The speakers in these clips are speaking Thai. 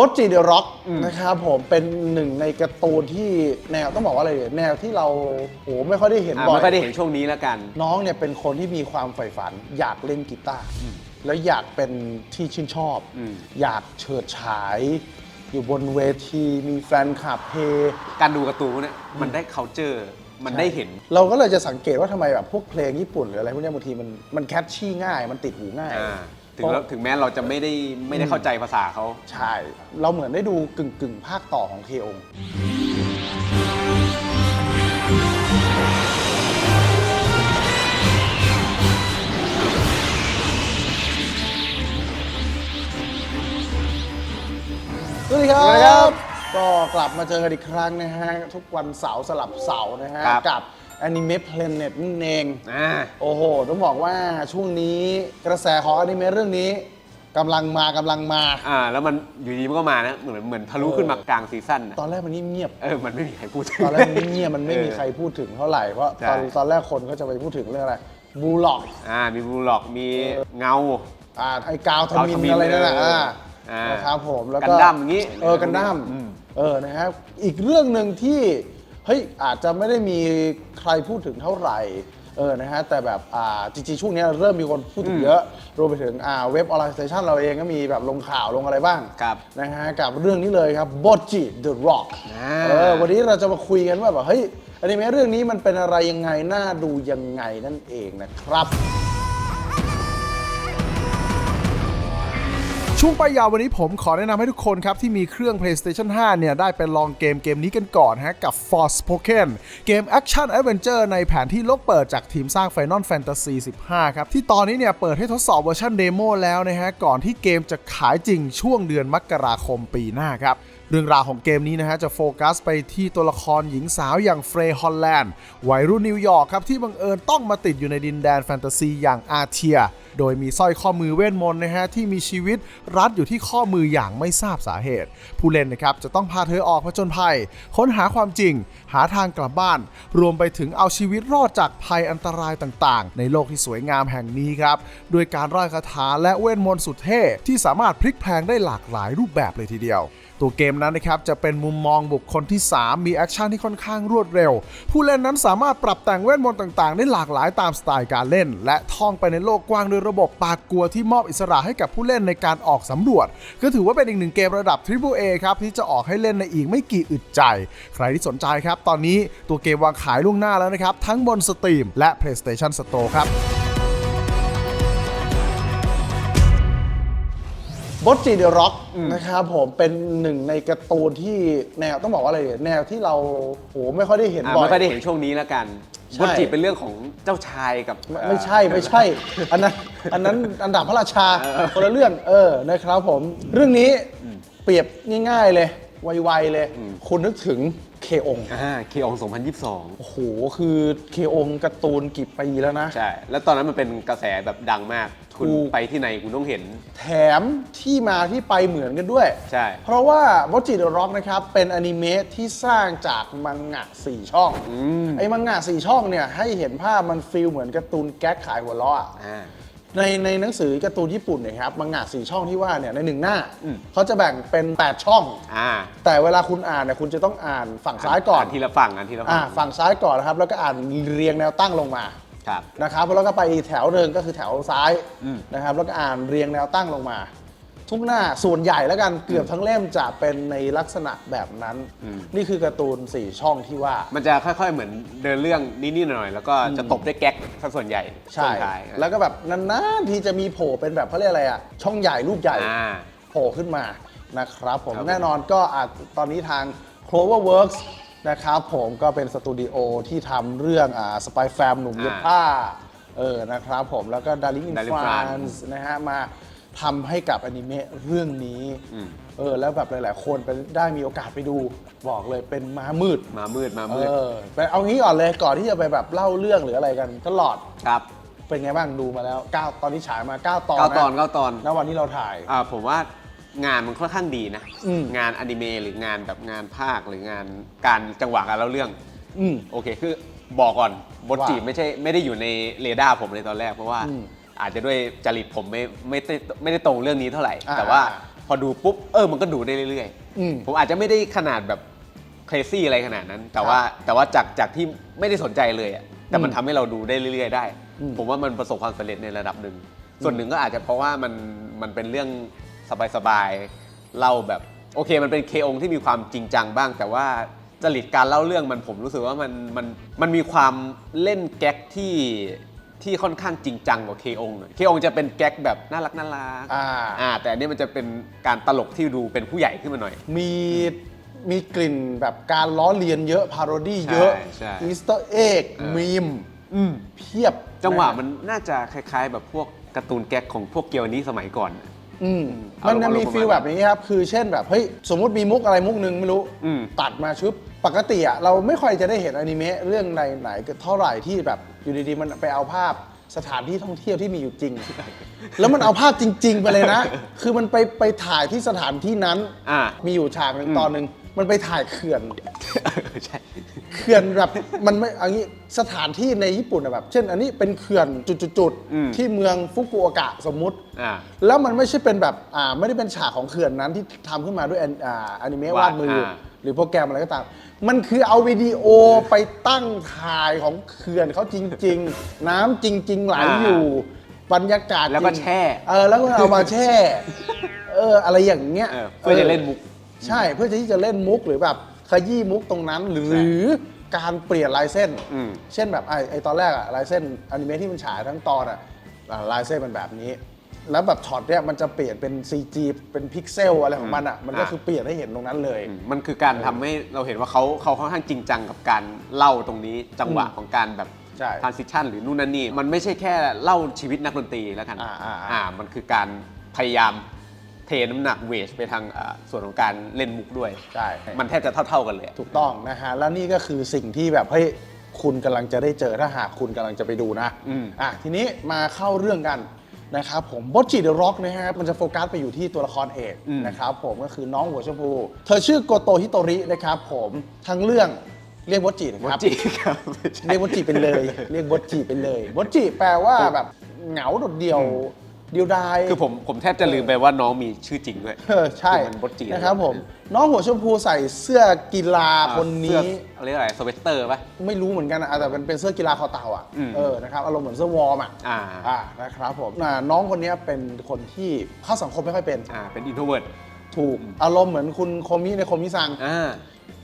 บอสจีเดอะร็อกนะครับผมเป็นหนึ่งในการ์ตูนที่แนวต้องบอกว่าอะไรดีแนวที่เราโอ้ไม่ค่อยได้เห็นอะบ่อยไม่ค่อยได้เห็นช่วงนี้แล้วกัน น้องเนี่ยเป็นคนที่มีความใฝ่ฝัน อยากเล่นกีตาร์แล้วอยากเป็นที่ชื่นชอบอืมอยากเฉิดฉาย อยู่บนเวทีมีแฟนคลับเฮการดูการ์ตูนพวกเนี่ยมันได้ culture มันได้เห็น เราก็เลยจะสังเกตว่าทำไมแบบพวกเพลงญี่ปุ่นหรืออะไรพวกเนี้ยบางทีมันมันแคชชี่ง่าย มันติดหูง่ายอ่า ถึงแล้วถึงแม้เราจะไม่ได้ไม่ได้เข้าใจภาษาเขาใช่ เราเหมือนได้ดูกึ่งกึ่งๆภาคต่อของเคองสวัสดีคสวัสดีครัรับบ ก็กลับมาเจอกันอีกครั้งนะฮะ ทุกวันเสาร์สลับเสาร์นะฮะ ครับ กับ Anime Planet นั่นเอง อ่า โอ้โห ต้องบอกว่าช่วงนี้กระแสของอนิเมะเรื่องนี้กำลังมากำลังมา อ่า แล้วมันอยู่ดีมันก็มานะ เหมือนเหมือนทะลุขึ้นมากลางซีซั่นนะตอนแรกมันเงียบเออ มันไม่มีใครพูดถึง ๆตอนแรกมันเงียบๆมันไม่มีใครพูดถึงเท่าไหร่เพราะตอนใช่ ตอนแรกคนก็จะไปพูดถึงเรื่องอะไรบูล็อก อ่า มีบลูล็อก มีเงา อ่าไอ้กาวทมินกาวทมินอะไรนั่นแหละเอออ่าอ่านนะครับผมแล้วกัก็นดั้มอย่างงี้ เออกันดั้มอืม เออนะครับ อีกเรื่องหนึ่งที่เฮ้ยอาจจะไม่ได้มีใครพูดถึงเท่าไหร่เออนะฮะแต่แบบอ่าจริงๆช่วงนี้เริ่มมีคนพูดถึงเยอะ รวมไปถึงอ่าเว็บออนไลน์สเตชันเราเองก็มีแบบลงข่าวลงอะไรบ้างครับนะฮะกับเรื่องนี้เลยครับ b o j i the Rock อ่าเออวันนี้เราจะมาคุยกันว่าแบบเฮ้ยอนิเมะเรื่องนี้มันเป็นอะไรยังไงน่าดูยังไงนั่นเองนะครับ ช่วงไปยาววันนี้ผมขอแนะนำให้ทุกคนครับ ที่มีเครื่อง PlayStation 5 เนี่ย ได้ไปลองเกมเกมนี้กันก่อนฮะ กับ Forspoken เกม Action Adventure ในแผนที่โลกเปิดจากทีมสร้าง Final Fantasy 15 ครับ ที่ตอนนี้เนี่ย เปิดให้ทดสอบเวอร์ชันเดโมแล้วนะฮะ ก่อนที่เกมจะขายจริงช่วงเดือนมกราคมปีหน้าครับเรื่องราวของเกมนี้นะฮะ จะโฟกัสไปที่ตัวละครหญิงสาวอย่างเฟรย์ฮอลแลนด์วัยรุ่นนิวยอร์กครับ ที่บังเอิญต้องมาติดอยู่ในดินแดนแฟนตาซีอย่างอาเทียโดยมีสร้อยข้อมือเวทมนต์นะฮะที่มีชีวิตรัดอยู่ที่ข้อมืออย่างไม่ทราบสาเหตุ ผู้เล่นนะครับจะต้องพาเธอออกผจญภัย ค้นหาความจริง หาทางกลับบ้าน รวมไปถึงเอาชีวิตรอดจากภัยอันตรายต่างๆ ในโลกที่สวยงามแห่งนี้ครับด้วยการร่ายคาถาและเวทมนต์สุดเท่ที่สามารถพลิกแพลงได้หลากหลายรูปแบบเลยทีเดียวตัวเกมนั้นนะครับจะเป็นมุมมองบุคคลที่ 3 มีแอคชั่นที่ค่อนข้างรวดเร็ว ผู้เล่นนั้นสามารถปรับแต่งเวทมนต์ต่างๆ ได้หลากหลายตามสไตล์การเล่น และท่องไปในโลกกว้างด้วยระบบปากกลัวที่มอบอิสระให้กับผู้เล่นในการออกสำรวจ ก็ถือว่าเป็นอีกหนึ่งเกมระดับ Triple A ครับที่จะออกให้เล่นในอีกไม่กี่อึดใจ ใครที่สนใจครับ ตอนนี้ตัวเกมวางขายล่วงหน้าแล้วนะครับ ทั้งบน Steam และ PlayStation Store ครับบอสจีเดอะร็อกนะครับผมเป็นหนึ่งในการ์ตูนที่แนวต้องบอกว่าอะไรดีแนวที่เราโหไม่ค่อยได้เห็นอ่าบ่อยไม่ค่อยได้เห็นช่วงนี้แล้วกัน ใช่ บทจีบเป็นเรื่องของเจ้าชายกับไม่ไม่ใช่ไม่ใช่ อันนั้นอันนั้นอันดับพระราชาคนละเรื่องเออนะครับผม เรื่องนี้เปรียบง่าย ๆเลยไวๆเลย คุณนึกถึงเคองอ่าเคอง2022 โอ้โหคือเคองการ์ตูนกี่ปีแล้วนะ ใช่ แล้วตอนนั้นมันเป็นกระแสแบบดังมาก คุณถูก ไปที่ไหนคุณต้องเห็น แถมที่มาที่ไปเหมือนกันด้วย ใช่ เพราะว่าบอจิเดอะร็อกนะครับ เป็นอนิเมะที่สร้างจากมังงะสี่ช่อง ไอ้มังงะสี่ช่องเนี่ย ให้เห็นภาพมันฟีลเหมือนการ์ตูนแก๊กขายหัวเราะอะ อ่า ในในหนังสือการ์ตูนญี่ปุ่นเนี่ยครับมังงะสี่ช่องที่ว่าเนี่ยในหนึ่งหน้าอืม เขาจะแบ่งเป็น 8 ช่อง อ่าแต่เวลาคุณอ่านเนี่ยคุณจะต้องอ่านฝั่งซ้ายก่อน ทีละฝั่งอ่านทีละอ่าฝั่ง ฝั่งซ้ายก่อนนะครับ แล้วก็อ่านเรียงแนวตั้งลงมา ครับนะครับแล้วก็ไปอีกแถวหนึ่งก็คือแถวซ้ายอืม นะครับแล้วก็อ่านเรียงแนวตั้งลงมา ทุกหน้าส่วนใหญ่แล้วกันเกือบทั้งเล่มจะเป็นในลักษณะแบบนั้น นี่คือการ์ตูน4ช่องที่ว่า มันจะค่อยๆเหมือนเดินเรื่องนิดๆหน่อยๆแล้วก็จะตบด้วยแก๊กซะส่วนใหญ่ใช่ ช่วงท้าย แล้วก็แบบนานๆที่จะมีโผล่เป็นแบบเขาเรียกอะไรอะช่องใหญ่รูปใหญ่ อ่าโผล่ขึ้นมานะครับผมครับผม แน่นอนก็อาจตอนนี้ทาง Cloverworks นะครับผมก็เป็นสตูดิโอที่ทำเรื่องอ่าสไปแฟมหนุ่มเย็บผ้าเออนะครับผมแล้วก็ Darling in Darling France นะฮะมาทำให้กับอนิเมะเรื่องนี้อืมเออแล้วแบบหลาย ๆ คนไปได้มีโอกาสไปดูบอกเลยเป็นม้ามืด มามืดมาเอมืดอไปเอางี้ก่อนเลยก่อนที่จะไปแบบเล่าเรื่องหรืออะไรกันตลอดครับเป็นไงบ้างดูมาแล้ว 9 ตอนนี้ฉายมา 9 ตอนเก้าตอนนะเก้าตอน ณวันที่เราถ่าย อ่าผมว่า งานมันค่อนข้างดีนะ อืม งานอนิเมะหรืองานแบบงานภาคหรืองานการจังหวะการเล่าเรื่อง อืม โอเค คือบอกก่อนบทว่าจีบไม่ใช่ไม่ได้อยู่ในเรดาร์ผมเลยตอนแรก เพราะว่าอืมอาจจะด้วยจริตผมไม่ไม่ได้ไม่ได้ตรงเรื่องนี้เท่าไหร่ อ่าแต่ว่าพพอดูปุ๊บ เออ มันก็ดูได้เรื่อยอืมๆผมอาจจะไม่ได้ขนาดแบบเครซี่อะไรขนาดนั้น แต่ว่าแต่ว่าจากจากที่ไม่ได้สนใจเลยอะแต่มันอืมทำให้เราดูได้เรื่อย ๆ ได้ อืมผมว่ามันประสบความสำเร็จในระดับหนึ่งส่วนหนึ่งก็อาจจะเพราะว่ามันมันเป็นเรื่อง สบายๆเล่าแบบโอเค มันเป็นเคองที่มีความจริงจังบ้าง แต่ว่าจริตการเล่าเรื่องมันผมรู้สึกว่ามันมันมันมีความเล่นแก๊กที่ที่ค่อนข้างจริงจังกว่าเคองหน่อยเคองจะเป็นแก๊กแบบน่ารักน่ารักอ่า อ่าแต่อันนี้มันจะเป็นการตลกที่ดูเป็นผู้ใหญ่ขึ้นมาหน่อย มีมีกลิ่นแบบการล้อเลียนเยอะ พาโรดี้เยอะใช่ใช่อีสเตอร์เอ็กเออ มีมเพียบจังหวะนมันน่าจะคล้าย ๆ แบบพวกการ์ตูนแก๊กของพวกเกียวนี้สมัยก่อนอืมเอามันจะ อารมณ์มีประมาณฟีลแบบนี้ครับคือเช่นแบบเฮ้ยสมมุติมีมุกอะไรมุกหนึ่งไม่รู้อืม ตัดมาชุบปกติอะเราไม่ค่อยจะได้เห็นอนิเมะเรื่องไหนไหนๆเท่าไหร่ที่แบบอยู่ดีๆมันไปเอาภาพสถานที่ท่องเที่ยวที่มีอยู่จริง แล้วมันเอาภาพจริง ๆ ไปเลยนะ คือมันไปไปถ่ายที่สถานที่นั้น อ่ามีอยู่ฉากหนึ่งอืมตอนหนึ่ง มันไปถ่ายเขื่อน ใช่ เขื่อนแบบมันไม่เอันนี้สถานที่ในญี่ปุ่นอะแบบ เช่น อันนี้เป็นเขื่อนจุดอืม ๆที่เมืองฟุกุโอกะสมมุติ อ่า แล้วมันไม่ใช่เป็นแบบอ่าไม่ได้เป็นฉากของเขื่อนนั้นที่ทำขึ้นมาด้วยแอนอ่าอนิเมะวาดมืออา หรือโปรแกรมอะไรก็ตาม มันคือเอาวิดีโอไปตั้งถ่ายของเขื่อนเขาจริง ๆ น้ำจริง ๆ ไหลอยู่บรรยากาศแล้วก็จริงแช่ เออแล้วก็เอามาแช่ เอออะไรอย่างเงี้ย เออเพื่อจะเล่นมุก ใช่เพื่อที่จะเล่นมุกหรือแบบขยี้มุกตรงนั้นหรือการเปลี่ยนลายเส้น อืม เช่นแบบไอ้ไอตอนแรกอะลายเส้นอนิเมะที่มันฉายทั้งตอนอะอ่าลายเส้นมันแบบนี้ แล้วแบบช็อตเนี้ยมันจะเปลี่ยนเป็น CG เป็นพิกเซลอะไรของมันอะมันก็อะ คือเปลี่ยนให้เห็นตรงนั้นเลย อืมมันคือการทำให้เราเห็นว่าเขาเขาค่อนข้างจริงจังกับการเล่าตรงนี้จังหวะอืมของการแบบ ใช่ transition หรือนู่นนั่นนี่ มันไม่ใช่แค่เล่าชีวิตนักดนตรีแล้วกันอ่าอ่าอ่าอ่ามันคือการพยายาม เทน้ำหนักเวทไปทางอ่าส่วนของการเล่นมุกด้วย ใช่ มันแทบจะเท่า ๆกันเลยอะ ถูกต้องนะฮะ แล้วนี่ก็คือสิ่งที่แบบเฮ้ยคุณกำลังจะได้เจอถ้าหากคุณกำลังจะไปดูนะอืม อะทีนี้มาเข้าเรื่องกันนะครับผมบอจิเดอะร็อกนะฮะมันจะโฟกัสไปอยู่ที่ตัวละครเอกนะครับผมก็คือน้องหัวชมพู เธอชื่อโกโตฮิโตรินะครับผมทั้งเรื่องเรียกบอจินะโมครับ จิครับไม่ใช่ เรียกบอจิไปเลย เรียกบอจิไปเลยบอจิแปลว่าแบบเหงาโดดเดี่ยว เดียวดายคือผมผมแทบจะลืมไปว่าน้องมีชื่อจริงด้วยเออใช่คือมันบอจินะครับผม น้องหัวชมพูใส่เสื้อกีฬาคนนี้เสื้ออะไรยกอะไรสเวตเตอร์ป่ะ ไม่รู้เหมือนกันนะแต่เป็นเป็นเสื้อกีฬาคอเต่าอะอืม เออนะครับอารมณ์เหมือนเสื้อวอร์มอะอ่าอ่านะครับผมอ่าน้องคนนี้เป็นคนที่เข้าสังคมไม่ค่อยเป็น อ่าเป็นอินโทรเวิร์ดถูกอารมณ์เหมือนคุณโคมิในโคมิซัง อ่า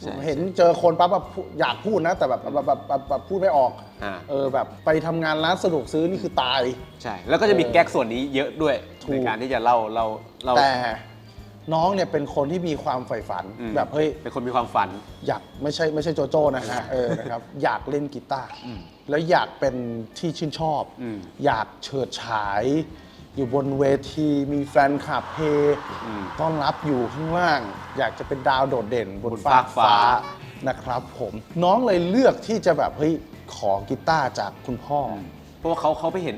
ใช่เห็นเจอคนปั๊บแบบพูอยากพูดนะ แต่แบบแบบแบบแบบแบบพูดไม่ออกอ่า เออแบบไปทำงานร้านสะดวกซื้อนี่คือตาย ใช่ แล้วก็จะมีเออแก๊กส่วนนี้เยอะด้วยถูก ในการที่จะเล่าเล่าเล่าแต่น้องเนี่ยเป็นคนที่มีความใฝ่ฝันอืมแบบเฮ้ย เป็นคนมีความฝัน อยากไม่ใช่ไม่ใช่โจโจ้นะฮะเออนะครับ อยากเล่นกีตาร์แล้วอยากเป็นที่ชื่นชอบ อืมอยากเฉิดฉาย อยู่บนเวทีมีแฟนคลับเฮอืมต้อนรับอยู่ข้างล่าง อยากจะเป็นดาวโดดเด่นบนบนฟ้ากฟากฟ้าฟ้านะครับผมน้องเลยเลือกที่จะแบบเฮ้ยขอกีตาร์จากคุณพ่ออเพราะว่าเขาเขาไปเห็น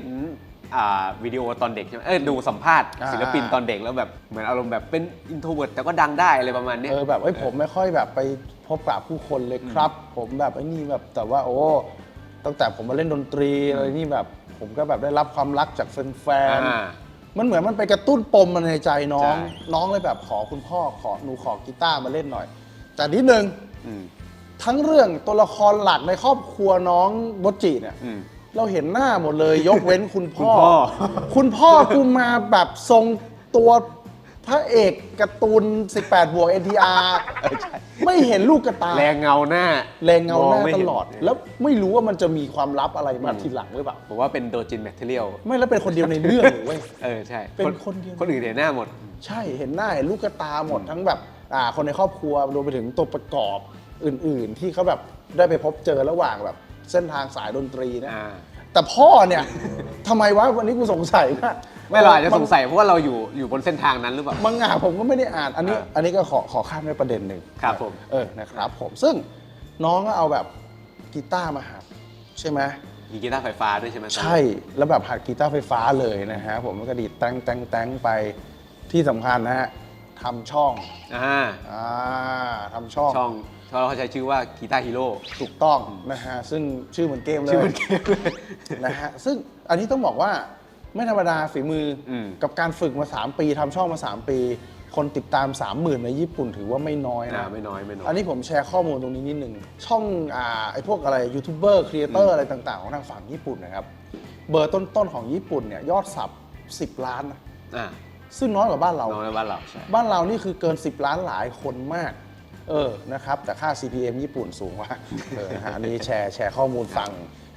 อ่าวิดีโอตอนเด็กใช่ไหมเออดูสัมภาษณ์อ่าศิลปินตอนเด็กแล้วแบบเหมือนอารมณ์แบบเป็นอินโทรเวิร์ดแต่ก็ดังได้อะไรประมาณเนี้ยเออแบบเอ้ยผมไม่ค่อยแบบไปพบปะผู้คนเลยครับ ผมแบบไอ้นี่แบบแต่ว่าโอ้ตั้งแต่ผมมาเล่นดนตรีอะไรนี่แบบ ผมก็แบบได้รับความรักจากแฟนอ่า ๆมันเหมือนมันไปกระตุ้นปมมันในใจน้อง ใช่ น้องเลยแบบขอคุณพ่อขอหนูขอกีตาร์มาเล่นหน่อย แต่นิดนึงอืมทั้งเรื่องตัวละครหลักในครอบครัวน้องบดจิเนี่ย อืม เราเห็นหน้าหมดเลย ยกเว้นคุณพ่อ คุณพ่อ คุณพ่อกูมาแบบทรงตัว พระเอกการ์ตูน 18 บวก NTR ไม่เห็นลูกกระตา แรงเงาหน้า แรงเงาหน้ามไม่ตห็ลอด แล้วไม่รู้ว่ามันจะมีความลับอะไรมาทีหลังหรือเปล่า ผมว่าเป็นโดจินแมทเทียลไม่แล้วเป็นคนเดียวในเรื่องเว้ยเออใช่ เป็นคนเดียว คนอื่นเห็นหน้าหมด ใช่เห็นหน้าเห็นลูกกระตาหมดทั้งแบบอ่าคนในครอบครัวรวมไปถึงตัวประกอบอื่น ๆ ที่เขาแบบได้ไปพบเจอระหว่างแบบเส้นทางสายดนตรีนะอ่าแต่พ่อเนี่ยทำไมวะวันนี้กูสงสัยว่า ไม่เราอาจจะสงสัยเพราะว่าเราอยู่อยู่บนเส้นทางนั้นหรือเปล่ามังงะผมก็ไม่ได้อ่านอันนี้ อ่าอันนี้ก็ขอขอข้ามไปประเด็นหนึ่งครับผม เออนะครับผมซึ่งน้องก็เอาแบบกีตาร์มาหัดใช่ไหม มีกีตาร์ไฟฟ้าด้วยใช่ไหมใช่ แล้วแบบหัดกีตาร์ไฟฟ้าเลยนะฮะ ผมก็ดีดแตงแตงแตงไปที่สำคัญนะฮะทำช่องอ่าอ่าทำช่อง ช่องเขาใช้ชื่อว่ากีตาร์ฮีโร่ถูกต้องนะฮะ ซึ่งชื่อเหมือนเกมเลยชื่อมันเกมเลย นะฮะ ซึ่งอันนี้ต้องบอกว่า ไม่ธรรมดาฝีมืออม กับการฝึกมา 3 ปีทำช่องมา 3 ปี คนติดตาม 30,000 ในญี่ปุ่นถือว่าไม่น้อยอ่านะไม่น้อยไม่น้อย อันนี้ผมแชร์ข้อมูลตรงนี้นิดนึง ช่องอ่าไอพวกอะไรยูทูบเบอร์ครีเอเตอร์อะไรต่าง ๆ ของทางฝั่งญี่ปุ่นนะครับ เบอร์ต้น ๆ ของญี่ปุ่นเนี่ยยอดสับ 10 ล้านนะอ่าซึ่งน้อยกว่าบ้านเรา น้อยในบ้านเราใช่ บ้านเรานี่คือเกิน 10 ล้านหลายคนมาก เออนะครับ แต่ค่า CPM ญี่ปุ่นสูงกว่าเออนะฮะอันนี้แชร์แชร์ข้อมูลฟัง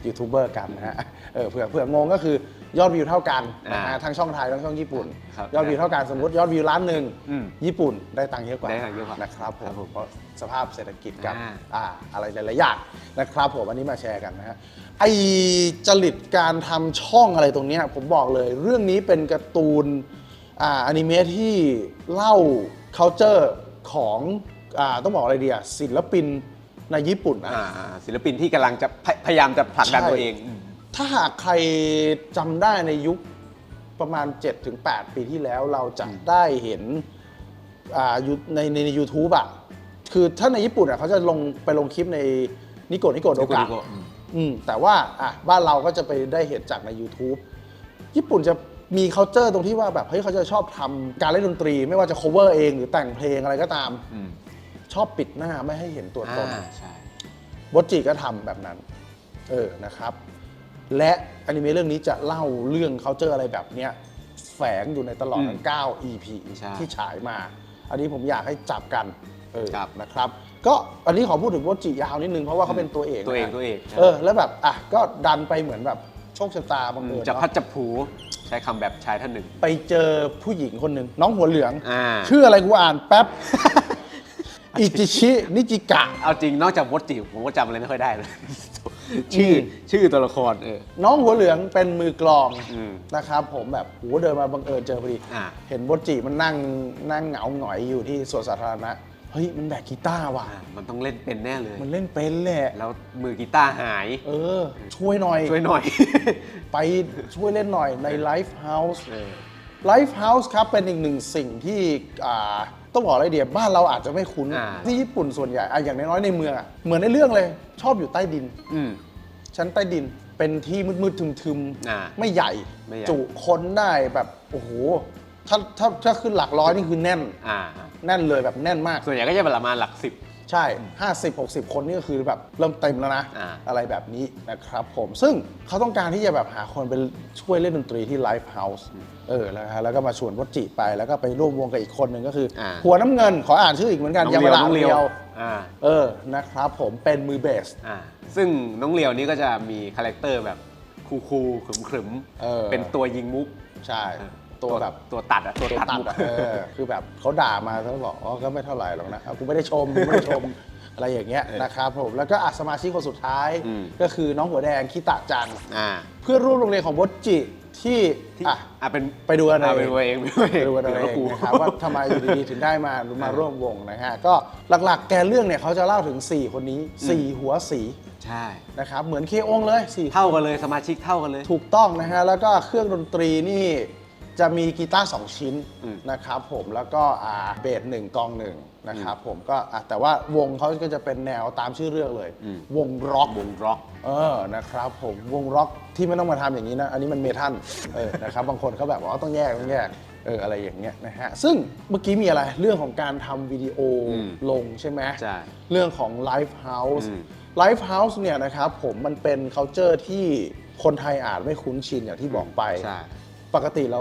ยูทูบเบอร์กันนะฮะเออเผื่อเผื่องงก็คือยอดวิวเท่ากันนะฮะอ่าทั้งช่องไทยทั้งช่องญี่ปุ่น ครับยอดวิวเท่ากันสมมติยอดวิวล้านหนึ่งอืมญี่ปุ่นได้ตังค์เยอะกว่าได้ตังค์เยอะกว่านะครับผครับมผมเพราะสภาพเศรษฐกิจกับอ่า อ่าอะไรหลายๆอย่างนะครับผมอันนี้มาแชร์กันนะฮะไอจริตการทำช่องอะไรตรงเนี้ยผมบอกเลยเรื่องนี้เป็นการ์ตูนอ่าอนิเมะที่เล่า culture ของอ่าต้องบอกอะไรดีอะศิลปิน ในญี่ปุ่นนะอ่าอ่าศิลปินที่กำลังจะพยพยายามจะผลักดันใช่ ตัวเอง ถ้าหากใครจำได้ในยุคประมาณ 7-8 ปีที่แล้วเราจะได้เห็นอ่ายูในในใน u t u b e อะคือถ้าในญี่ปุ่นอะเขาจะลงไปลงคลิปในนิโกนิโกโดนิโกกะนิโกอืมอืมแต่ว่าอะบ้านเราก็จะไปได้เห็นจากใน YouTube ญี่ปุ่นจะมี culture ตรงที่ว่าแบบเฮ้ยเขาจะชอบทำการเล่นดนตรี ไม่ว่าจะ cover เองหรือแต่งเพลงอะไรก็ตาม อืม ชอบปิดหน้าไม่ให้เห็นตัวตนอ่าใช่บจิก็ทำแบบนั้น เออนะครับ และอนิเมะเรื่องนี้จะเล่าเรื่องเขาเจออะไรแบบเนี้ยแฝงอยู่ในตลอดทั้ง9 EP ใช่ที่ฉายมา อันนี้ผมอยากให้จับกันเออครับนะครับ ก็อันนี้ขอพูดถึงบจิยาวนิดนึงเพราะว่าเขาเป็นตัวเอกตัวเองนะตัวเองเออ แล้วแบบอะก็ดันไปเหมือนแบบโชคชะตาบังอืมเอิญจะเนพัดอะจะผูใช้คำแบบชายท่านหนึ่ง ไปเจอผู้หญิงคนหนึ่งน้องหัวเหลือง อ่า ชื่ออะไรกูอ่านแป๊บ อิจิชินิจิกะ เอาจริงนอกจากมดจิผมก็จำอะไรไม่ค่อยได้เลย ชื่ออืมชื่อตัวละครเออ น้องหัวเหลืองเป็นมือกลองอืมนะครับผมแบบโหเดินมาบังเอิญเจอพอดี อ่า เห็นบดจิมันนั่งนั่งเหงาหงอยอยู่ที่สวนสาธารณะ เฮ้ย มันแบกกีตาร์ว่ะ อ่ามันต้องเล่นเป็นแน่เลย มันเล่นเป็นแหละ แล้วมือกีตาร์หาย เออ ช่วยหน่อย ช่วยหน่อย ไปช่วยเล่นหน่อยใน Life House เออ Life House ครับเป็นอีกหนึ่งสิ่งที่อ่า ต้องบอกอะไรเดียบ้านเราอาจจะไม่คุ้นอ่า ที่ญี่ปุ่นส่วนใหญ่อะอย่างน้อยๆในเมืองอะเหมือนในเรื่องเลยชอบอยู่ใต้ดิน อืม ชั้นใต้ดินเป็นที่มืดๆทึมอ่าๆไม่ใหญ่ ไม่ใหญ่ จุคนได้แบบโอ้โหถ้าถ้าถ้าขึ้นหลักร้อยนี่คือแน่น อ่า แน่นเลยแบบแน่นมาก ส่วนใหญ่ก็จะประมาณหลักสิบ ใช่ 50 60 คนนี่ก็คือแบบเริ่มเต็มแล้วนะ อ่า อะไรแบบนี้นะครับผมซึ่งเขาต้องการที่จะแบบหาคนไปช่วยเล่นดนตรีที่ Live House เออแล้วฮะแล้วก็มาชวนวัจจิไปแล้วก็ไปร่วมวงกับอีกคนหนึ่งก็คืออา หัวน้ำเงินขออ่านชื่ออีกเหมือนกันน้ยาองมาเลียวดาน้องเลีเลียยววอ่าเออนะครับผมเป็นมือเบส อ่าซึ่งน้องเลียวนี่ก็จะมีคาแรคเตอร์แบบคูลๆขรึมเออ ๆเป็นตัวยิงมุก ใช่ ตัวแบบตัวตัดอะตัวตัวตัดตัดมุกอะเออคือแบบเขาด่ามาเขาบอกอ๋อก็ไม่เท่าไหร่หรอกนะเอากูไม่ได้ชมกูไม่ได้ชมอะไรอย่างเงี้ยนะครับผมแล้วก็อะสมาชิกคนสุดท้ายอืมก็คือน้องหัวแดงคิตะจังอ่าเพื่อนร่วมโรงเรียนของบดจิที่ที่อะ อะเป็นไปดูกันอะเอไปงดูเองไปดูกันเอดี๋ยวงกูนะครับว่าทำไมอยู่ดีๆถึงได้มามาร่วมวงนะฮะก็หลักๆ แกนเรื่องเนี่ยเขาจะเล่าถึง 4 คนนี้ 4 หัวสีใช่ นะครับเหมือนเคองเลยสี่เท่ากันเลยสมาชิกเท่ากันเลย ถูกต้องนะฮะ แล้วก็เครื่องดนตรีนี่ จะมีกีตาร์สองชิ้นอืมนะครับผมแล้วก็อ่าเบสหนึ่งกลองหนึ่งนะครับผมก็อะแต่ว่าวงเขาก็จะเป็นแนวตามชื่อเรื่องเลยวงร็อก วงร็อก เออ นะครับผมวงร็อกที่ไม่ต้องมาทำอย่างนี้นะ อันนี้มันเมทัลเออ นะครับบางคนเขาแบบว่าอ๋อต้องแยกต้องแยก เออ อะไรอย่างเงี้ยนะฮะ ซึ่งเมื่อกี้มีอะไรเรื่องของการทำวิดีโออมลงใช่ไหมใช่เรื่องของ Live House อืม Live House เนี่ยนะครับผมมันเป็น culture ที่คนไทยอาจไม่คุ้นชินอย่างที่บอกไป ใช่ ปกติเรา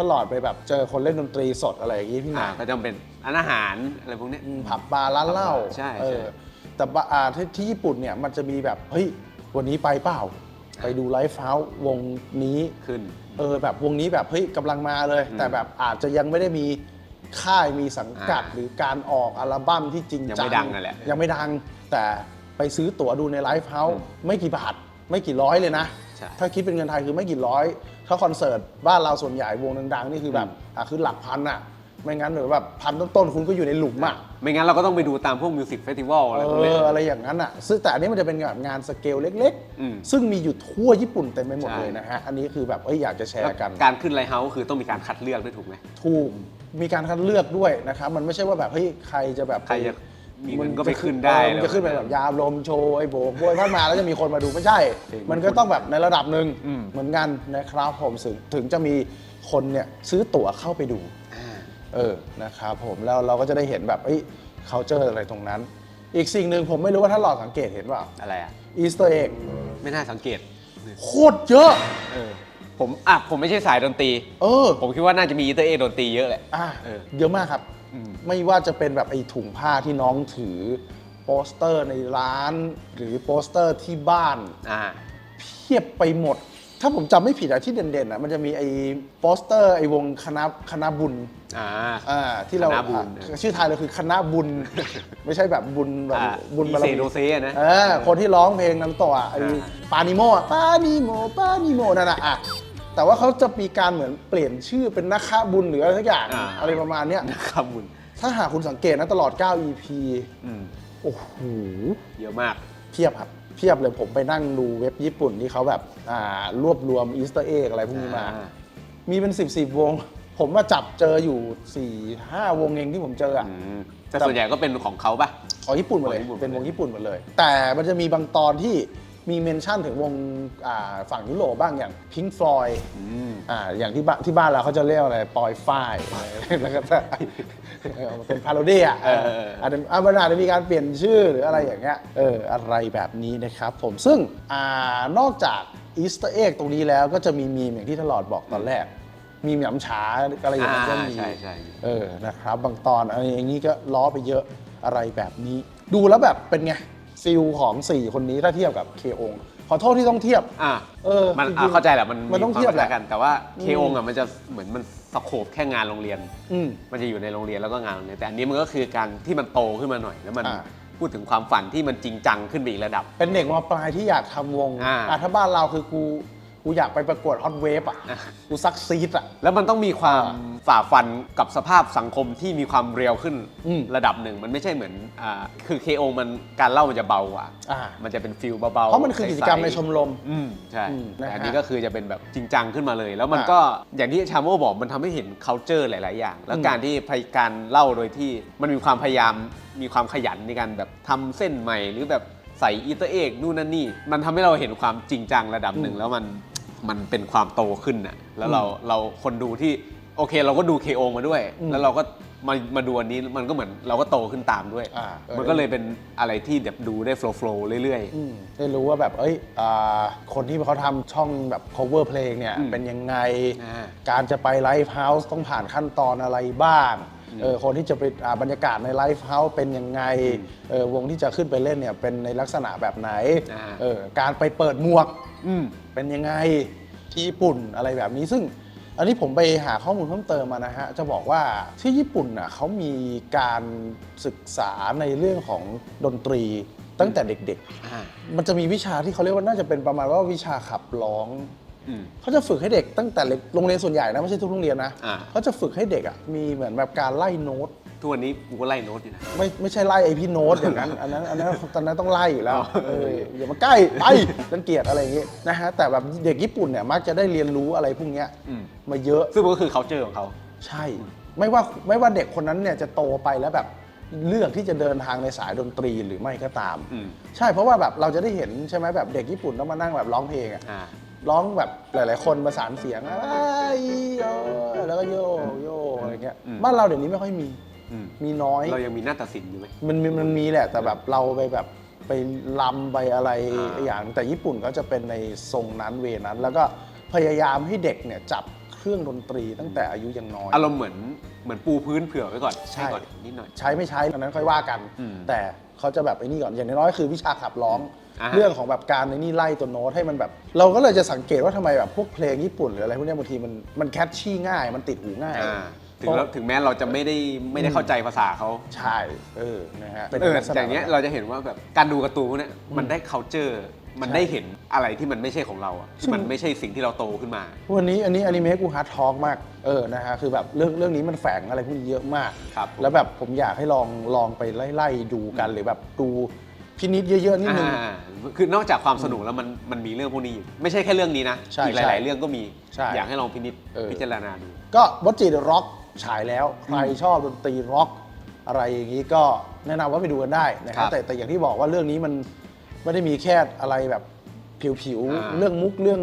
ตลอดไปแบบเจอคนเล่นดนตรีสดอะไรอย่างงี้พี่หอ่านาก็จะเป็นร้านอาหารอะไรพวกเนี้ยอืมผับบาร์ร้านเหล้าใช่เอใช่อแต่บาอ่าที่ที่ญี่ปุ่นเนี่ยมันจะมีแบบเฮ้ยวันนี้ไปเปล่า ไปดูไลฟ์เฮาส์วงนี้ ขึ้น เออแบบวงนี้แบบเฮ้ยกำลังมาเลย แต่แบบอาจจะยังไม่ได้มีค่ายมีสังกัดอ่าหรือการออกอัลบั้มที่จริงยังจัไม่ดังนั่นแหละยังไม่ดัง แต่ไปซื้อตั๋วดูในไลฟ์เฮาส์อืมไม่กี่บาท ไม่กี่ร้อยเลยนะ ใช่ ถ้าคิดเป็นเงินไทยคือไม่กี่ร้อย ถ้าคอนเสิร์ตบ้านเราส่วนใหญ่วงดังๆนี่คือแบบอะคือหลักพันอะไม่งั้นหรือแบบพันต้นๆคุณก็อยู่ในหลุมอะไม่งั้นเราก็ต้องไปดูตามพวกมิวสิกเฟสติวัลอะไรพวกเอเนี้ยออะไรอย่างนั้นอะ ซึ่งแต่อันนี้มันจะเป็นแบบงานสเกลเล็กอืม ๆ ซึ่งมีอยู่ทั่วญี่ปุ่นเต็มไปหมดใช่เลยนะฮะ อันนี้คือแบบเอ้ยอยากจะแชร์กัน การขึ้นไลท์เฮาส์คือต้องมีการคัดเลือกด้วยถูกไหม ถูกมีการคัดเลือกด้วยนะครับ มันไม่ใช่ว่าแบบเฮ้ยใครจะแบบใครจะ มีเงินก็ไปขึ้นได้เออมันจะขึ้นไปแบบยามลมโชว์ไอ้โบกบวยพัดมาแล้วจะมีคนมาดูไม่ใช่จริงมันก็ต้องแบบในระดับหนึ่งอืมเหมือนกันนะครับผมถึงถึงจะมีคนเนี่ยซื้อตั๋วเข้าไปดูอ่าเออ นะครับผม แล้วเราก็จะได้เห็นแบบเอ้ย culture อะไรตรงนั้น อีกสิ่งหนึ่งผมไม่รู้ว่าถ้าหลอดสังเกตเห็นเปล่าอะไรอะ อีสเตอร์เอ็กไม่น่าสังเกต โคตรเยอะ เออ ผมอะผมไม่ใช่สายดนตรี เออ ผมคิดว่าน่าจะมีอีเตอร์เอดนตรีเยอะแหละ อะเออเยอะมากครับอืม ไม่ว่าจะเป็นแบบไอ้ถุงผ้าที่น้องถือโปสเตอร์ในร้าน หรือโปสเตอร์ที่บ้านอ่า เพียบไปหมด ถ้าผมจำไม่ผิดอะที่เด่นๆอะมันจะมีไอ้โปสเตอร์ไอ้วงคณะคณะบุญ อ่า อ่าที่เราคณะบุญอะชื่อไทยเราคือคณะบุญ ไม่ใช่แบบบุญแบบอ่าบุญอีบารเซมีโดเซะนะเออคนที่ร้องเพลงนั้นต่ออะไอ้อ่า ปานิโมอะปานิโมปานิโมนั่นน่ะอะ แต่ว่าเขาจะมีการเหมือนเปลี่ยนชื่อเป็นนักฆ่าบุญหรืออะไรสักอย่างอ่า อะไรประมาณเนี้ยนะครับบุญถ้าหากคุณสังเกตนะตลอด 9 EP อืมโอ้โห เยอะมาก เพียบครับเพียบเลยผมไปนั่งดูเว็บญี่ปุ่นที่เขาแบบอ่ารวบรวมอีสเตอร์เอ็กอะไรพวกนี้มา อ่า มีเป็น 10บสวง ผมมาจับเจออยู่4ี่ห้าวงเองที่ผมเจออะอืมแต่ ส่วนใหญ่ก็เป็นของเขาปะ ของญี่ปุ่นหมดเลยของญี่ปุ่น เป็นวงญี่ปุ่นหมดเลย แต่มันจะมีบางตอนที่ มีเมนชั่นถึงวงอ่าฝั่งยุโรปบ้างอย่าง Pink Floyd อืมอ่าอย่างที่บ้านที่บ้านเราเขาจะเรียกอะไรปอยฝ้ายอะไรแล้วก็จะเออมันเป็นพาโรดี้อะเออเออเอออาจจะอะมันอาจจะมีการเปลี่ยนชื่อหรืออะไรอย่างเงี้ยเอออะไรแบบนี้นะครับผมซึ่งอ่านอกจากอีส t ต r ร์เอ็กตรงนี้แล้วก็จะมีมีมอย่างที่ตลอดบอกตอนแรก มีหยำฉาอะไรอย่างเงี้ยก็มีใช่ใช่เออนะครับ บางตอนอะไรอย่างนี้ก็ล้อไปเยอะอะไรแบบนี้ ดูแล้วแบบเป็นไง ฟิลของ 4 คนนี้ถ้าเทียบกับเคองขอโทษที่ต้องเทียบ อ่าเออมันจริงๆอะเข้าใจแหละมันมันต้องเทียบแหละควาคากัน แต่ว่าเคองอะมันจะเหมือนมันสโคบแค่งานโรงเรียน อืม มันจะอยู่ในโรงเรียนแล้วก็งานโรงเรียนแต่อันนี้มันก็คือการที่มันโตขึ้นมาหน่อย แล้วมันอ่า พูดถึงความฝันที่มันจริงจังขึ้นไปอีกระดับ เป็นเด็กมปลายที่อยากทำวงอ่าอะถ้าบ้านเราคือกู กูอยากไปประกวดฮอตเวฟอะอะ กูซักซีดอะ แล้วมันต้องมีความอ่าฝ่าฟันกับสภาพสังคมที่มีความเรียวขึ้นอืมระดับหนึ่ง มันไม่ใช่เหมือนอ่าคือเคองมันการเล่ามันจะเบากว่าอ่า มันจะเป็นฟิลเบาๆเพราะมันคือกิจกรรมในชมรม อืมใช่อืมแต่นะฮะอันนี้ก็คือจะเป็นแบบจริงจังขึ้นมาเลย แล้วมันอ่าก็อย่างที่ชาโมบอกมันทำให้เห็น c u เจอร์หลาย ๆ อย่าง แล้วอืม การที่พยการเล่าโดยที่มันมีความพยายามมีความขยันในการแบบทำเส้นใหม่หรือแบบใส่อีเตอร์เอกนู่นนั่นนี่ มันทำให้เราเห็นความจริงจังระดับหนึ่งอืมแล้วมัน มันเป็นความโตขึ้นน่ะแล้วเราอืมเราคนดูที่โอเค เราก็ดู KO มาด้วยอืมแล้วเราก็มามาดูอันนี้มันก็เหมือนเราก็โตขึ้นตามด้วย อ่าเออ มันก็เลยเป็นอะไรที่แบบดูได้โฟล์ w เรื่อยอืมได้รู้ว่าแบบ เอ้ยอ่าคนที่เขาทำช่องแบบ cover เพลงเนี่ยอืมเป็นยังไง อ่า การจะไปไลฟ์เฮาส์ต้องผ่านขั้นตอนอะไรบ้าง เออคนที่จะไปอ่าบรรยากาศในไลฟ์เฮาส์เป็นยังไงเออวงที่จะขึ้นไปเล่นเนี่ยเป็นในลักษณะแบบไหนอ่า เออการไปเปิดหมวกๆอืม เป็นยังไงที่ญี่ปุ่นอะไรแบบนี้ซึ่ง อันนี้ผมไปหาข้อมูลเพิ่มเติมมานะฮะ จะบอกว่าที่ญี่ปุ่นน่ะเขามีการศึกษาในเรื่องของดนตรีตั้งแต่เด็กอ่า ๆ มันจะมีวิชาที่เขาเรียกว่าน่าจะเป็นประมาณว่าวิชาขับร้องอืม เขาจะฝึกให้เด็กตั้งแต่เล็กโรงเรียนส่วนใหญ่นะไม่ใช่ทุกโรงเรียนนะอ่า เขาจะฝึกให้เด็กอะมีเหมือนแบบการไล่โน้ต ทุกวันนี้กูก็ไล่โน้ตอยู่นะ ไม่ไม่ใช่ไล่ไอพี่โน้ตอย่างนั้น อันนั้นอันนั้นตอนนั้นต้องไล่อยู่แล้วอ๋อเอออย่ามาใกล้ไปรังเกียจอะไรอย่างงี้นะฮะแต่แบบเด็กญี่ปุ่นเนี่ยมักจะได้เรียนรู้อะไรพวกเนี้ยอืม มาเยอะซึ่งมันก็คือ culture ของเขา ใช่ ไม่ว่าไม่ว่าเด็กคนนั้นเนี่ยจะโตไปแล้วแบบเลือกที่จะเดินทางในสายดนตรีหรือไม่ก็ตาม อืม ใช่เพราะว่าแบบเราจะได้เห็นใช่ไหมแบบเด็กญี่ปุ่นต้องมานั่งแบบร้องเพลงอะ อ่า ร้องแบบหลาย ๆ คนประสานเสียงอ้ายโยแล้วก็โยโยอะไรเงี้ยอืม บ้านเราเดี๋ยวนี้ไม่ค่อยมีอืมมีน้อย เรายังมีหน้าตัดสินอยู่ไหม มันมีมันมีแหละแต่แบบเราไปแบบไปลำไปอะไรอ่า อย่าง แต่ญี่ปุ่นก็จะเป็นในทรงนั้นเวนั้น แล้วก็พยายามให้เด็กเนี่ยจับเครื่องดนตรีตั้งแต่อายุยังน้อย อารมณ์เหมือนเหมือนปูพื้นเผื่อไว้ก่อนใช่ก่อนนิดหน่อย ใช้ไม่ใช้อันนั้นค่อยว่ากัน อืมแต่เขาจะแบบไอ้นี่ก่อนอย่างน้อยๆคือวิชาขับร้อง อ่าเรื่องของแบบการในนี่ไล่ตัวโน้ตให้มันแบบ เราก็เลยจะสังเกตว่าทำไมแบบพวกเพลงญี่ปุ่นหรืออะไรพวกเนี้ยบางทีมันมันแคชชี่ง่ายมันติดหูง่ายอ่าถึงแล้วถึงแม้เราจะไม่ได้ไม่ได้เข้าใจภาษาเขาใช่เออนะฮะเป็นเออลักษณะแต่อย่างเงี้ยเราจะเห็นว่าแบบการดูการ์ตูนพวกเนี้ยมันได้ culture มันได้เห็นอะไรที่มันไม่ใช่ของเราอะที่มันไม่ใช่สิ่งที่เราโตขึ้นมา วันนี้อันนี้อนิเมะกูฮาร์ดทอกมาก เออ นะฮะ คือแบบเรื่องเรื่องนี้มันแฝงอะไรพวกนี้เยอะมาก ครับแล้วแบบผมอยากให้ลองลองไปไล่ๆดูกันหรือแบบดู พินิจเยอะๆนิดนึง อ่าคือนอกจากความสนุกแล้วมันมันมีเรื่องพวกนี้อยู่ไม่ใช่แค่เรื่องนี้นะใช่อีกหใช่ลาย ๆ เรื่องก็มีใช่อยากให้ลองพินิจเออ พิจารณาดู ก็วจิเดอะร็อกฉายแล้ว ใครชอบดนตรีร็อก อะไรอย่างนี้ก็แนะนำว่าไปดูกันได้นะคครัรับบแต่แต่อย่างที่บอกว่าเรื่องนี้มันไม่ได้มีแค่อะไรแบบผิวอ่า ๆ เรื่องมุกเรื่อง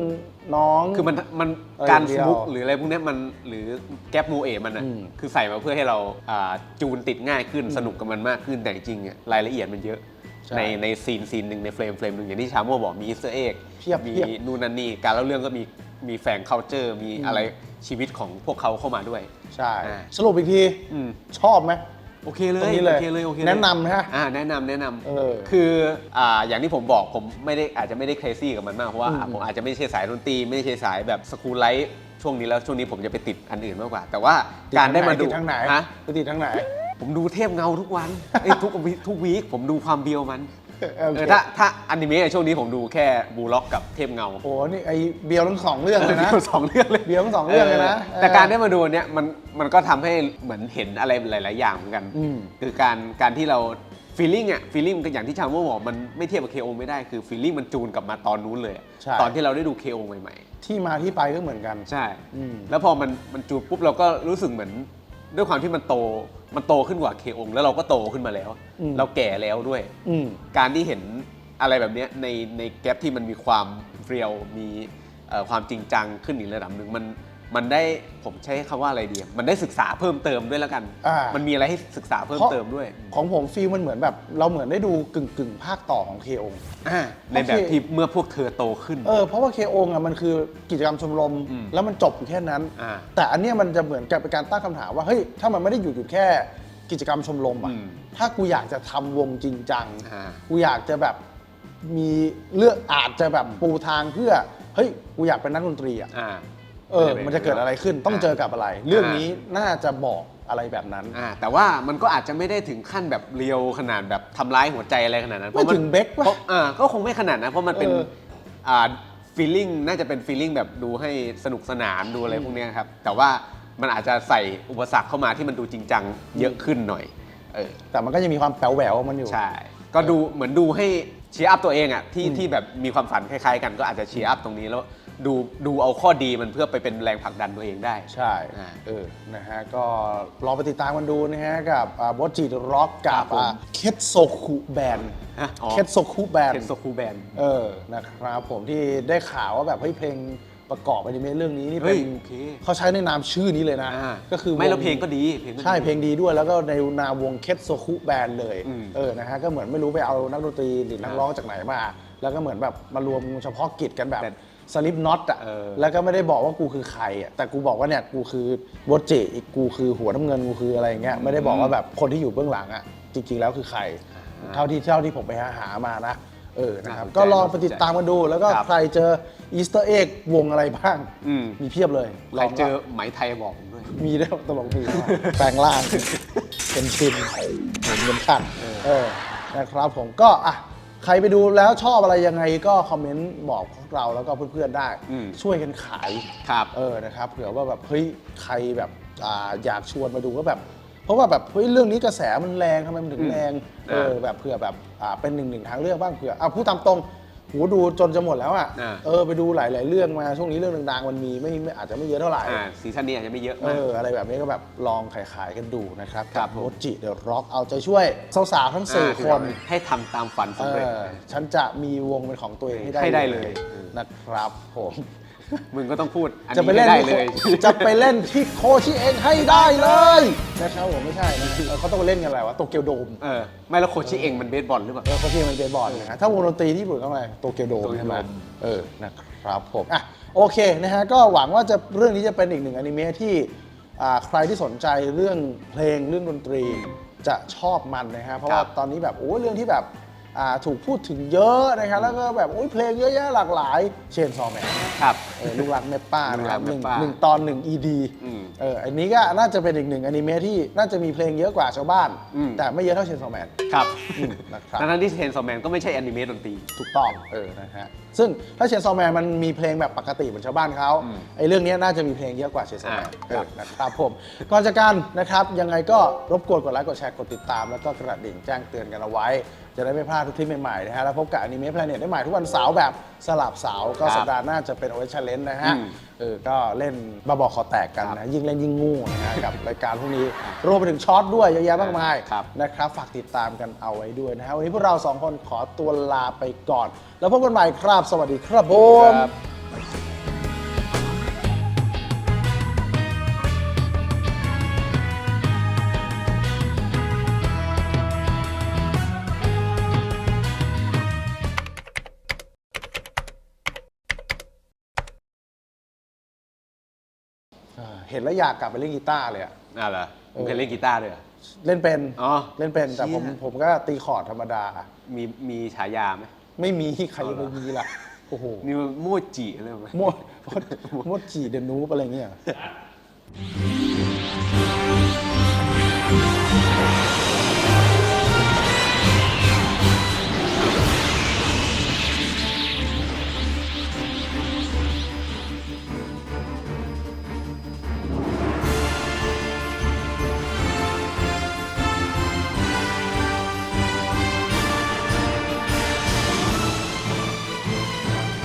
น้อง คือมันมันเออการเดีสยวมุกหรืออะไรพวกเนี้ยมันหรือแก๊ปโมเอะมันอะอืม คือใส่มาเพื่อให้เราอ่าจูนติดง่ายขึ้นสนุกกับมันมากขึ้นแต่จริงๆเนี่ยรายละเอียดมันเยอะ ใช่ในในซีนซีนหนึ่งในเฟรมเฟรมหนึ่งอย่างที่ชาโมบอกมีอีสเตอร์เอ็กเพียบมีเพียบ นู่นนั่นนี่การเล่าเรื่องก็มีมีแฝง culture มีอะไรชีวิตของพวกเขาเข้ามาด้วย ใช่ อ่า สรุปอีกที อืม ชอบไหม โอเคเลยตรงนี้เลยโอเคเลยโอเคเลยแนะนำนะฮะอ่าแนะนำแนะนำเออคืออ่าอย่างที่ผมบอกผมไม่ได้อาจจะไม่ได้เครซี่กับมันมากเพราะว่าอืมผมอาจจะไม่ใช่สายดนตรีไม่ใช่สายแบบสคูลไลท์ช่วงนี้แล้วช่วงนี้ผมจะไปติดอันอื่นมากกว่า แต่ว่าการได้มาดูติทางไหนฮะ ไปติดทางไหน ผมดูเทพเงาทุกวันเอ้ยทุกวีทุกวีคผมดูความเบียวมันโอเอเคอถ้าถ้าอนิเมะช่วงนี้ผมดูแค่บูล็อกกับเทพเงาโอ้โหนี่ไอเบียร์ทั้งสองเรื่องเลยนะ สองเรื่องเลยเบียร์ทั้งสองเรื่องเลยนะแต่การได้มาดูอันเนี้ยมันมันก็ทำให้เหมือนเห็นอะไรหลาย ๆ อย่างเหมือนกัน อืม คือการการที่เราฟีลลิ่งอะฟีลลิ่งอย่างที่ชาวโมบอกมันไม่เทียบกับ KO ไม่ได้คือฟีลลิ่งมันจูนกลับมาตอนนู้นเลยอะใช่ ตอนที่เราได้ดู KO ใหม่ที่มาที่ไปก็เหมือนกันๆใช่ อืม แล้วพอมันมันจูนปุ๊บเราก็รู้สึกเหมือน ด้วยความที่มันโตมันโตขึ้นกว่า KO แล้วเราก็โตขึ้นมาแล้ว อืม เราแก่แล้วด้วย อืม การที่เห็นอะไรแบบเนี้ยในในแกลบที่มันมีความเรียวมีเอ่อความจริงจังขึ้นอีกระดับหนึ่งมัน มันได้ผมใช้คำว่าอะไรดีอะมันได้ศึกษาเพิ่มเติมด้วยแล้วกัน อ่ามั มันมีอะไรให้ศึกษาเพิ่มเติมด้วยของผมฟีลมันเหมือนแบบ เราเหมือนได้ดูกึ่งกึ่งๆภาคต่อของเคอง อ่าในแบบโอเค ที่เมื่อพวกเธอโตขึ้น เออเพราะว่าเคองอะมันคือกิจกรรมชมรม อืมแล้วมันจบอยู่แค่นั้น อ่าแต่อันเนี้ยมันจะเหมือนกับเป็นการตั้งคำถามว่าเฮ้ยถ้ามันไม่ได้อยู่อยู่แค่กิจกรรมชมรมอะอืมถ้ากูอยากจะทำวงจริงจังอ่า กูอยากจะแบบมีเลือกอาจจะแบบปูทางเพื่อเฮ้ยกูอยากเป็นนักดนตรีอะ อ่า เออ มันจะเกิดอะไรขึ้นต้องเจอกับอะไร เรื่องนี้น่าจะบอกอะไรแบบนั้น อ่าแต่ว่ามันก็อาจจะไม่ได้ถึงขั้นแบบเรียวขนาดแบบทำร้ายหัวใจอะไรขนาดนั้นไม่ถึงเบคปะ เพราะอ่าก็คงไม่ขนาดนั้นเพราะมันเป็นเออ อ่าฟีลลิ่งน่าจะเป็นฟีลลิ่งแบบดูให้สนุกสนานดูอะไรพวกเนี้ยครับ แต่ว่ามันอาจจะใส่อุปสรรคเข้ามาที่มันดูจริงจังเยอะขึ้นหน่อยเออ แต่มันก็ยังมีความแป๋วแหววของมันอยู่ ใช่ ก็ดูเหมือนดูให้เชียร์อัพตัวเองอะที่ที่แบบมีความฝันคล้ายๆกันก็อาจจะเชียร์อัพตรงนี้แล้ว ดูดูเอาข้อดีมันเพื่อไปเป็นแรงผลักดันตัวเองได้ ใช่อ่าเออนะฮะก็ลองไปติดตามกันดูนะฮะกับวอจิร็อกกับครับผม เคทโซคุแบนฮะอ๋อเคทโซคุแบน เคนโซคูแบน เออ นะครับผมที่ได้ข่าวว่าแบบเฮ้ยเพลงประกอบอนิเมะเรื่องนี้นี่เฮ้เป็ยนโอเคเขาใช้ในนามชื่อนี้เลยนะ อ่าก็คือไม่แล้ววเพลงก็ดีเพลงก็ดีใช่เพลงดีด้วย แล้วก็ในนามวงเคทโซคุแบนเลยอืมเออนะฮะก็เหมือนไม่รู้ไปเอานักดนตรีหรือนักร้องจากไหนมา แล้วก็เหมือนแบบมารวมเฉพาะกิจกันแบบ แต่ สลิปน็อตอะเออ แล้วก็ไม่ได้บอกว่ากูคือใครอะแต่กูบอกว่าเนี่ยกูคือวอเจอีกกูคือหัวน้ำเงินกูคืออะไรอย่างเงี้ยไม่ได้บอกว่าแบบคนที่อยู่เบื้องหลังอะจริง ๆ แล้วคือใคร เท่าที่เท่าที่ผมไปหาหามานะเออนะครับน่าสนใจก็ลองไปติดตามกันดู แล้วก็ครับ ใครเจออีสเตอร์เอ็กวงอะไรบ้างอืมมีเพียบเลยใครเจอไหมไทยบอกผมด้วย มีด้วยตลกดีมากแปลงร่างเป็นชินเห็นเป็นขันเออนะครับผมก็อะ ใครไปดูแล้วชอบอะไรยังไงก็คอมเมนต์บอกพวกเราแล้วก็เพื่อนๆได้ อืม ช่วยกันขาย ครับ เออ นะครับ เผื่อว่าแบบ เฮ้ย ใครแบบอ่าอยากชวนมาดูก็แบบ เพราะว่าแบบ เฮ้ย เรื่องนี้กระแสมันแรงทำไมมันถึงแรง เออ แบบเผื่อแบบอ่าเป็นหนึ่งหนึ่งทางเลือกบ้าง เผื่ออะพูดตามตรง หูดูจนจะหมดแล้วอะ อ่า เออไปดูหลาย ๆ เรื่องมาช่วงนี้เรื่องดังๆมันมีไม่ไม่อาจจะไม่เยอะเท่าไหร่ อ่าซีซั่นนี้อาจจะไม่เยอะเอมาก ออะไรแบบนี้ก็แบบลองขายๆกันดูนะครับครักับผม โมจิเดอะร็อกเอาใจช่วยสาวๆทั้งสี่อ่าคนให้ทำตามฝันเอสำเร็จ อฉันจะมีวงเป็นของตัวเองให้ได้ให้ได้เลย นะครับผม มึงก็ต้องพูดอันจะนี้ไปเล่นให้ได้ที่เลยโคจะไปเล่นที่โคชิเองให้ได้เลยนะครับผมไม่ใช่นะเออเขาต้องไปเล่นกันอะไรวะโตเกียวโดมเออ ไม่แล้วโคชิเองมันเบสบอลหรือเปล่า เออโคชิมันเบสบอลนะฮะถ้าวงดนตรีที่ญี่ปุ่นก็อะไรโตเกียวโดมโตเกียวโดมใช่ไหมเออนะครับผมอะโอเคนะฮะก็หวังว่าจะเรื่องนี้จะเป็นอีกหนึ่งอนิเมะที่อ่าใครที่สนใจเรื่องเพลงเรื่องดนตรีจะชอบมันนะฮะเพราะว่าครับ ตอนนี้แบบโอ้ยเรื่องที่แบบอ่า ถูกพูดถึงเยอะนะครับแล้วก็แบบโอ้ยเพลงเยอะแยะหลากหลาย เชนซอแมนครับเออลูกรักเมปป้านะครับลูหกรักเมปป้านึ่งหนึ่งตอนหนึ่ง ED อืมเอออันนี้ก็น่าจะเป็นอีกหนึ่งอนิเมะที่น่าจะมีเพลงเยอะกว่าชาวบ้านอืมแต่ไม่เยอะเท่าเชนซอแมนครับนะครับทั้งๆที่เทนซอมแมนก็ไม่ใช่แอนิเมะดนตรีถูกต้องเออนะฮะซึ่งถ้าเชนซอแมนมันมีเพลงแบบปกติเหมือนชาวบ้านเขาอืมไอ้เรื่องนี้น่าจะมีเพลงเยอะกว่าเชนซอแมนอ่าครับนะครับผมก่อนจากกันนะครับยังไงก็รบกวนกดไลค์กดแชร์กดติดตาม แล้วก็กระดิ่งแจ้งเตือนกันเอาไว้ จะได้ไม่พลาดทุกคลิปใหม่ๆนะฮะแล้วพบกับอนิเมะแพลเน็ตได้ใหม่ทุกวันเสาร์แบบสลับเสาร์ก็ครับสัปดาห์หน้าจะเป็นโอเวอร์ชเลนนะฮะอืมเออก็เล่นบ้าบอคอแตกกันนะยิ่งเล่นยิ่งงูนะฮะกับรายการพวกนี้รวมไปถึงช็อตด้วยเยอะแยะมากมายครับ นะครับฝากติดตามกันเอาไว้ด้วยนะฮะวันนี้พวกเราสองคนขอตัวลาไปก่อน แล้วพบกันใหม่ครับ สวัสดีครับผม ครับ เห็นแล้วอยากกลับไปเล่นกีตาร์เลยอะอ่าเหรอมึงเคยเล่นกีตาร์ด้วยเหรอ เล่นเป็นอ๋อเล่นเป็นแต่ผมเชี่ย ผมก็ตีคอร์ดธรรมดา มีมีฉายาไหมไม่มีใครจะไปมีล่ะโอ้โหมีมูจิอะไรไหม มดมดมดจีเดนูปอะไรเงี้ย